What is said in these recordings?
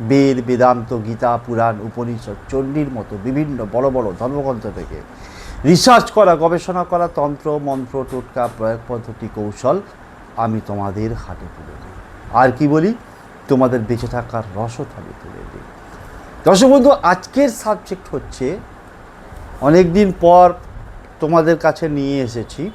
বেদ, বেদান্ত, গীতা, পুরাণ, উপনিষদ, চণ্ডীর মতো বিভিন্ন বড় বড় ধর্মগ্রন্থ থেকে রিসার্চ করা, গবেষণা করা, তন্ত্র, মন্ত্র, টোটকা, প্রয়োগ পদ্ধতি, কৌশল আমি তোমাদের হাতে তুলে দিই। আর কি বলি? তোমাদের বেঁচে থাকার রসদ আমি তুলে দিই। দর্শক বন্ধু, আজকের সাবজেক্ট হচ্ছে অনেক দিন পর তোমাদের কাছে নিয়ে এসেছি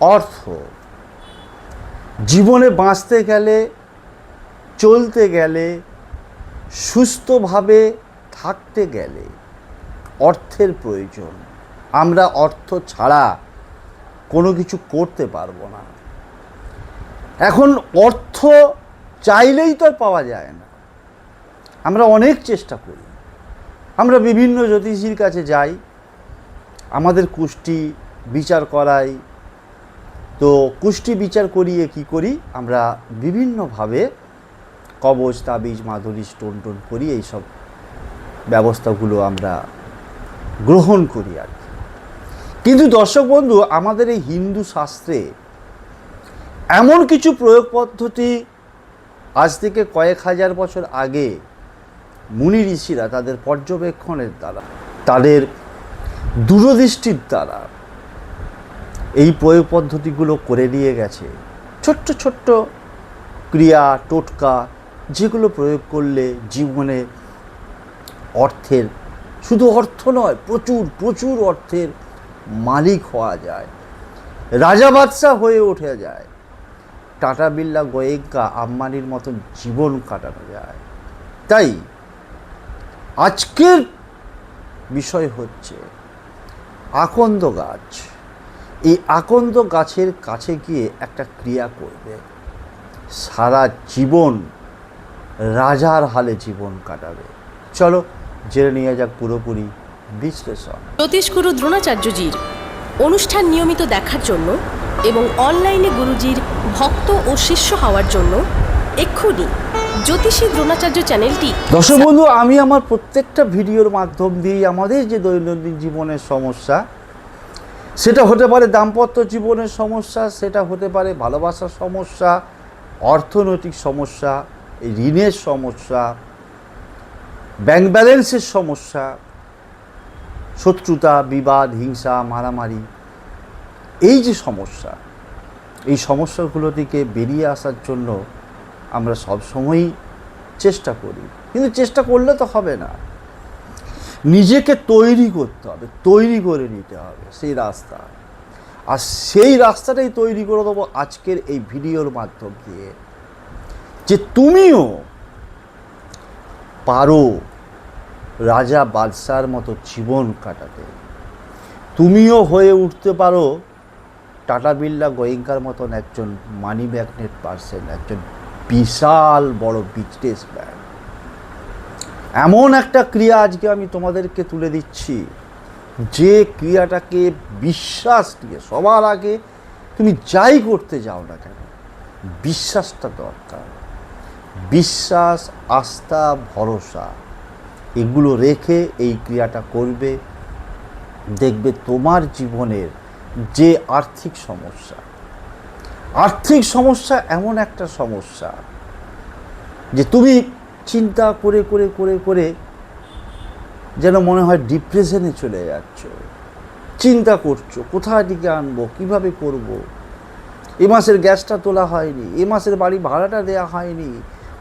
অর্থ। জীবনে বাঁচতে গেলে, চলতে গেলে সুস্থভাবে থাকতে গেলে অর্থের প্রয়োজন। আমরা অর্থ ছাড়া কোনো কিছু করতে পারব না। এখন অর্থ চাইলেই তো পাওয়া যায় না। আমরা অনেক চেষ্টা করি। আমরা বিভিন্ন জ্যোতিষীর কাছে যাই। আমাদের কুষ্টি বিচার করাই। তো কুষ্টি বিচার করিয়ে কি করি? আমরা বিভিন্নভাবে কবচ তাবিজ মাধুরী স্টোন টোন করি এইসব ব্যবস্থাগুলো আমরা গ্রহণ করি আর কি। কিন্তু দর্শক বন্ধু, আমাদের এই হিন্দু শাস্ত্রে এমন কিছু প্রয়োগ পদ্ধতি আজ থেকে কয়েক হাজার বছর আগে মুনি ঋষিরা তাদের পর্যবেক্ষণের দ্বারা, তাদের দূরদৃষ্টির দ্বারা এই প্রয়োগ পদ্ধতিগুলো করে নিয়ে গেছে। ছোট্ট ছোট্ট ক্রিয়া, টোটকা যেগুলো প্রয়োগ করলে জীবনে অর্থের, শুধু অর্থ নয়, প্রচুর প্রচুর অর্থের মালিক হওয়া যায়। রাজা বাদশাহ হয়ে ওঠা যায়। টাটা বিল্লা গোয়েঙ্কা আম্বানির মতো জীবন কাটানো যায়। তাই আজকের বিষয় হচ্ছে আকন্দ গাছ। এই আকন্দ গাছের কাছে গিয়ে একটা ক্রিয়া করবে। সারা জীবন রাজার হালে জীবন কাটাবে। চলো জেনে নিয়ে যাক পুরোপুরি বিশ্লেষণ। জ্যোতিষগুরু দ্রোণাচার্যজির অনুষ্ঠান নিয়মিত দেখার জন্য এবং অনলাইনে গুরুজির ভক্ত ও শিষ্য হওয়ার জন্য এক্ষুনি জ্যোতিষী দ্রোণাচার্য চ্যানেলটি দর্শক বন্ধু আমি আমার প্রত্যেকটা ভিডিওর মাধ্যম দিয়ে আমাদের যে দৈনন্দিন জীবনের সমস্যা সেটা হতে পারে দাম্পত্য জীবনের সমস্যা সেটা হতে পারে ভালোবাসার সমস্যা অর্থনৈতিক সমস্যা ঋণের সমস্যা ব্যাংক ব্যালেন্সের সমস্যা, শত্রুতা, বিবাদ, হিংসা, মারামারি, এই যে সমস্যা, এই সমস্যাগুলো থেকে বেরিয়ে আসার জন্য আমরা সবসময়ই চেষ্টা করি। কিন্তু চেষ্টা করলে তো হবে না। নিজেকে তৈরি করতে হবে, তৈরি করে নিতে হবে সেই রাস্তা। আর সেই রাস্তাটাই তৈরি করে দেবো আজকের এই ভিডিওর মাধ্যম দিয়ে। যে তুমিও পারো রাজা বাদশার মতো জীবন কাটাতে। তুমিও হয়ে উঠতে পারো টাটা বিল্লা গোয়েঙ্কার মতন একজন মানি ম্যাগনেট পার্সন একজন বিশাল বড় বিজনেস বিজনেসম্যান এমন একটা ক্রিয়া আজকে আমি তোমাদেরকে তুলে দিচ্ছি। যে ক্রিয়াটাকে বিশ্বাস দিয়ে সবার আগে তুমি যাই করতে যাও না কেন, বিশ্বাসটা দরকার। বিশ্বাস, আস্থা, ভরসা, এগুলো রেখে এই ক্রিয়াটা করবে, দেখবে তোমার জীবনের যে আর্থিক সমস্যা আর্থিক সমস্যা এমন একটা সমস্যা যে তুমি চিন্তা করে করে করে করে যেন মনে হয় ডিপ্রেশনে চলে যাচ্ছ চিন্তা করছ কোথা থেকে আনব, কীভাবে করব। এ মাসের গ্যাসটা তোলা হয়নি, এ মাসের বাড়ি ভাড়াটা দেওয়া হয়নি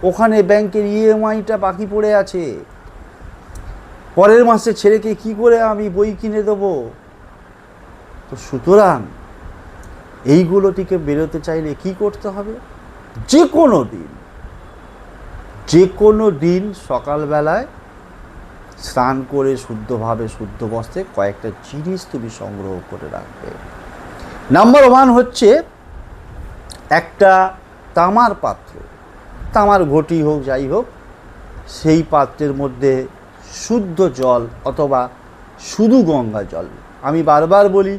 ওখানে ব্যাংকের ইএমআইটা বাকি পড়ে আছে। পরের মাসে ছেলেকে কি করে আমি বই কিনে দেবো? তো সুতরাং এইগুলো থেকে বেরোতে চাইলে কি করতে হবে? যে কোনো দিন যে কোনো দিন সকালবেলায় স্নান করে শুদ্ধভাবে শুদ্ধ বস্ত্রে কয়েকটা জিনিস তুমি সংগ্রহ করে রাখবে। নাম্বার ওয়ান হচ্ছে একটা তামার পাত্র। তামার ঘটি হোক, যাই হোক, সেই পাত্রের মধ্যে শুদ্ধ জল অথবা শুধু গঙ্গা জল। আমি বারবার বলি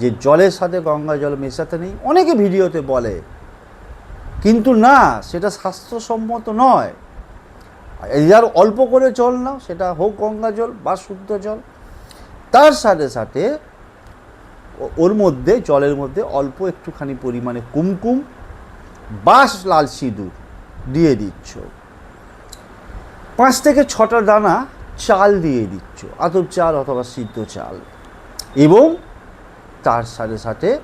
যে জলের সাথে গঙ্গা জল মেশাতে নেই। অনেকে ভিডিওতে বলে, কিন্তু না, সেটা স্বাস্থ্যসম্মত নয়। যার অল্প করে জল নাও, সেটা হোক গঙ্গা জল বা শুদ্ধ জল। তার সাথে সাথে ওর মধ্যে, জলের মধ্যে অল্প একটুখানি পরিমাণে কুমকুম বাস লাল সিঁদুর দিয়ে দিচ্ছ। পাঁচ থেকে ছটা দানা চাল দিয়ে দিচ্ছ, আতপ চাল অথবা সিদ্ধ চাল। এবং তার সাথে সাথে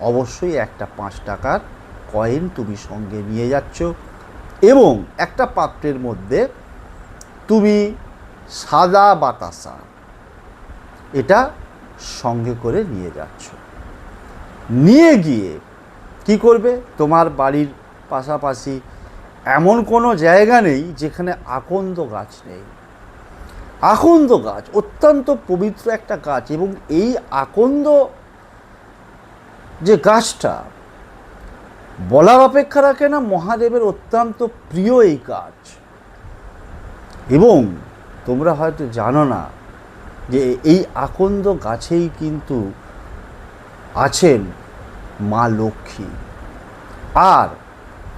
অবশ্যই একটা পাঁচ টাকার কয়েন তুমি সঙ্গে নিয়ে যাচ্ছ। এবং একটা পাত্রের মধ্যে তুমি সাদা বাতাসা এটা সঙ্গে করে নিয়ে যাচ্ছ। নিয়ে গিয়ে কি করবে? তোমার বাড়ির পাশাপাশি এমন কোনো জায়গা নেই যেখানে আকন্দ গাছ নেই। আকন্দ গাছ অত্যন্ত পবিত্র একটা গাছ এবং এই আকন্দ যে গাছটা বলার অপেক্ষা রাখে না, মহাদেবের অত্যন্ত প্রিয় এই গাছ। এবং তোমরা হয়তো জানো না যে এই আকন্দ গাছেই কিন্তু আছেন মা লক্ষ্মী। আর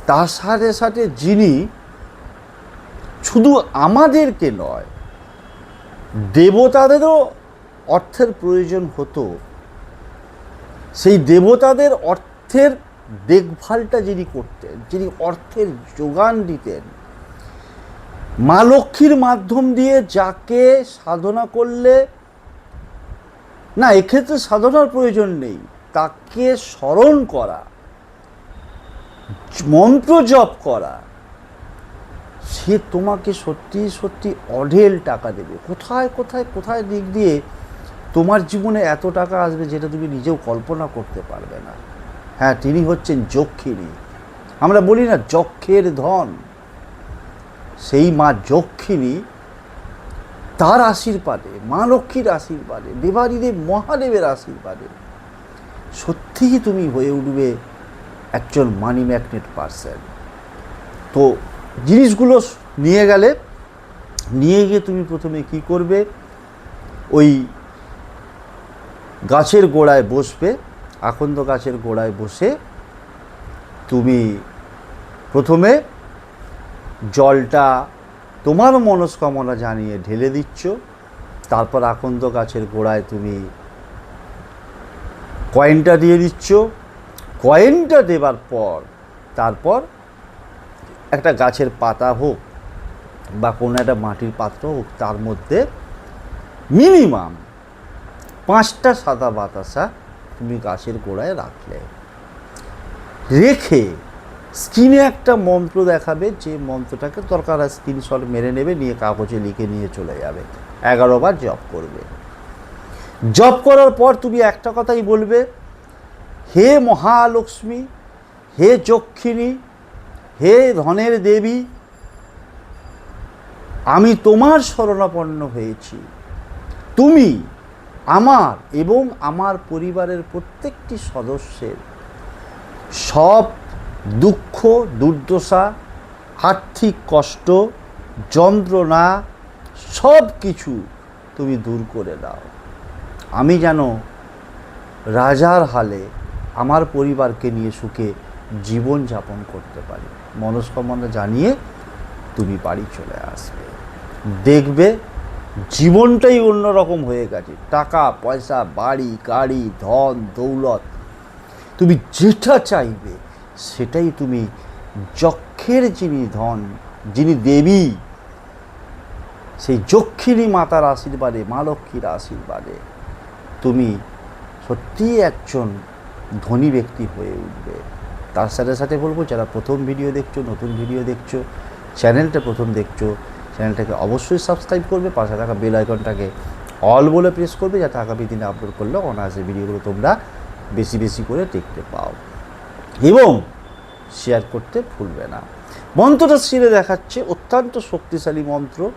তার সাথে সাথে যিনি শুধু আমাদেরকে নয়, দেবতাদেরও অর্থের প্রয়োজন হতো। সেই দেবতাদের অর্থের দেখভালটা যিনি করতেন, যিনি অর্থের যোগান দিতেন, মা লক্ষ্মীর মাধ্যম দিয়ে যাকে সাধনা করলে, না, এক্ষেত্রে সাধনার প্রয়োজন নেই, তাকে স্মরণ করা। মন্ত্র জপ করা, সে তোমাকে সত্যি সত্যি অঢেল টাকা দেবে। কোথায় কোথায় কোথায় দিক দিয়ে তোমার জীবনে এত টাকা আসবে যেটা তুমি নিজেও কল্পনা করতে পারবে না। হ্যাঁ তিনি হচ্ছেন যক্ষিণী। আমরা বলি না যক্ষের ধন। সেই মা যক্ষিণী তার আশীর্বাদে, মা লক্ষ্মীর আশীর্বাদে, দেবাদিদেব মহাদেবের আশীর্বাদে সত্যিই তুমি হয়ে উঠবে। একজন মানি ম্যাগনেট পার্সন তো জিনিসগুলো নিয়ে গেলে, নিয়ে গিয়ে তুমি প্রথমে কি করবে? ওই গাছের গোড়ায় বসবে, আকন্দ গাছের গোড়ায় বসে তুমি প্রথমে জলটা তোমার মনস্কামনা জানিয়ে ঢেলে দিচ্ছ। তারপর আকন্দ গাছের গোড়ায় তুমি কয়েনটা দিয়ে দিচ্ছ। কয়েনটা দেবার পর, তারপর একটা গাছের পাতা হোক বা কোনো একটা মাটির পাত্র হোক, তার মধ্যে মিনিমাম পাঁচটা সাদা বাতাসা তুমি গাছের গোড়ায় রাখলে। রেখে স্ক্রিনে একটা মন্ত্র দেখাবে, যে মন্ত্রটাকে দরকার হয় স্ক্রিনশট মেরে নেবে, নিয়ে কাগজে লিখে নিয়ে চলে যাবে। এগারো বার জপ করবে। জপ করার পর তুমি একটা কথাই বলবে হে মহালক্ষ্মী, হে যক্ষিণী হে ধনের দেবী, আমি তোমার শরণাপন্ন হয়েছি। তুমি আমার এবং আমার পরিবারের প্রত্যেকটি সদস্যের সব দুঃখ, দুর্দশা, আর্থিক কষ্ট, যন্ত্রণা, সব কিছু তুমি দূর করে দাও। আমি যেন রাজার হালে আমার পরিবারকে নিয়ে সুখে জীবন যাপন করতে পারি। মনস্কামনা জানিয়ে তুমি বাড়ি চলে আসবে। দেখবে জীবনটাই অন্যরকম হয়ে গেছে। টাকা, পয়সা, বাড়ি, গাড়ি, ধন, দৌলত। তুমি যেটা চাইবে সেটাই তুমি যক্ষের যিনি ধন, যিনি দেবী, সেই যক্ষিণী মাতার আশীর্বাদে, মা লক্ষ্মীর আশীর্বাদে তুমি সত্যিই একজন ধনী ব্যক্তি হয়ে উঠবে। তার সাথে সাথে বলব, যারা প্রথম ভিডিও দেখছ, নতুন ভিডিও দেখছ চ্যানেলটা প্রথম দেখছ চ্যানেলটাকে অবশ্যই সাবস্ক্রাইব করবে, পাশে থাকা বেল আইকনটাকে অল বলে প্রেস করবে, যাতে আগামী দিনে আপলোড করলে অনায়াসে ভিডিওগুলো তোমরা বেশি বেশি করে দেখতে পাও। এবং শেয়ার করতে ভুলবে না। মন্ত্রটা সিরে দেখাচ্ছে, অত্যন্ত শক্তিশালী মন্ত্র।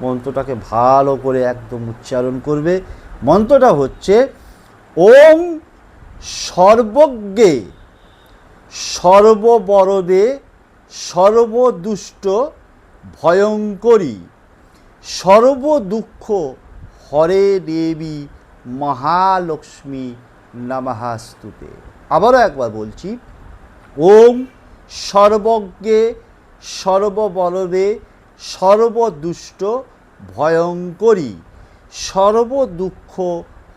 মন্ত্রটাকে ভালো করে একদম উচ্চারণ করবে। মন্ত্রটা হচ্ছে, ওম সর্বজ্ঞে, সর্ববরদে, সর্বদুষ্ট, ভয়ঙ্করী সর্ব দুঃখ হরে দেবী মহালক্ষ্মী নমহাস্তুতে। আবারও একবার বলছি, ওম সর্বজ্ঞে সর্ববলবে সর্বদুষ্ট, ভয়ঙ্করী, সর্বদুঃখ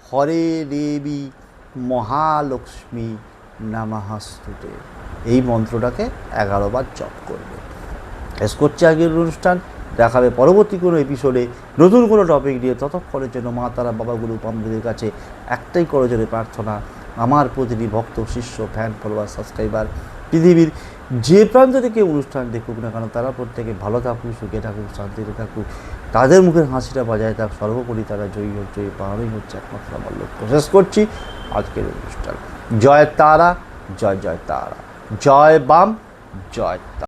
হরে দেবী মহালক্ষ্মী নামাহাস্তুতে এই মন্ত্রটাকে এগারো বার জপ করবে। শেষ করছে আগের অনুষ্ঠান দেখাবে পরবর্তী কোনো এপিসোডে নতুন কোনো টপিক নিয়ে ততক্ষণের জন্য মা তারা বাবাগুরু পামদের কাছে একটাই করজনে প্রার্থনা। আমার প্রতিটি ভক্ত, শিষ্য ফ্যান ফলোয়ার সাবস্ক্রাইবার পৃথিবীর যে প্রান্ত থেকে অনুষ্ঠান দেখুক না কেন, তারা প্রত্যেকে ভালো থাকুক, সুখে থাকুক, শান্তিতে থাকুক। তাদের মুখের হাসিটা বজায় থাক। সর্বোপরি তারা জয়ী হোক, জয়ী পাওয়ারই হচ্ছে একমাত্র আমার লক্ষ্য। শেষ করছি। আজকের অনুষ্ঠান জয় তারা জয় জয় তারা জয় বাম জয় তারা